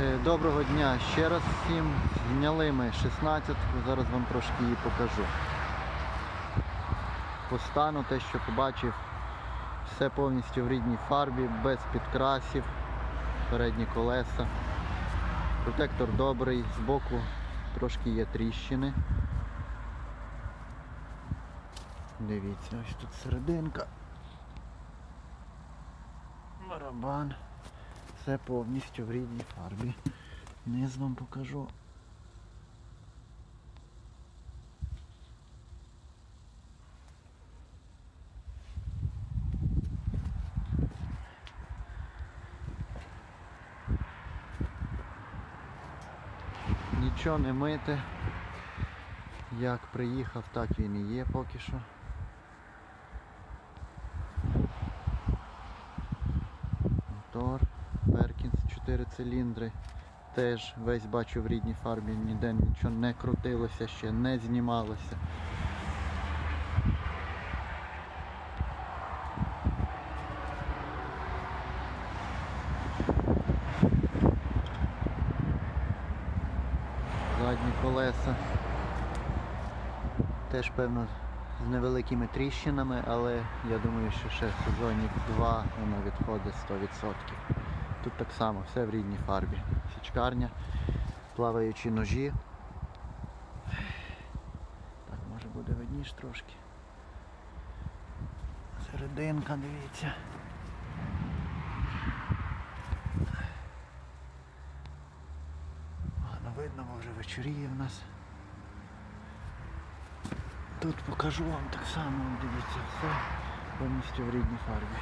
Е, Доброго дня ще раз всім. Зняли ми 16, зараз вам трошки її покажу. По стану те, що побачив, все повністю в рідній фарбі, без підкрасів, передні колеса. Протектор добрий, збоку трошки є тріщини. Дивіться, ось тут серединка. Барабан. Все повністю в рідній фарбі. Низ вам покажу. Нічого не мити. Як приїхав, так він і є поки що. Мотор, 4 циліндри. Теж весь бачу в рідній фарбі, ніде нічого не крутилося ще, не знімалося. Задні колеса. Теж певно з невеликими тріщинами, але я думаю, що ще в сезоні 2 воно відходить 100%. Тут так само, все в рідній фарбі. Січкарня, плаваючі ножі. Так, може буде видніш трошки. Серединка, дивіться. Ладно, видно, бо вже вечоріє в нас. Тут покажу вам так само, дивіться, все повністю в рідній фарбі.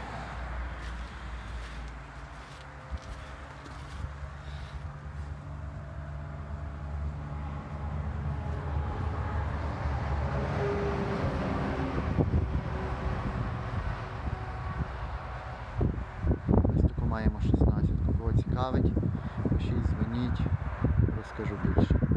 Ось таку маємо 16. Кого цікавить, пишіть, дзвоніть, розкажу більше.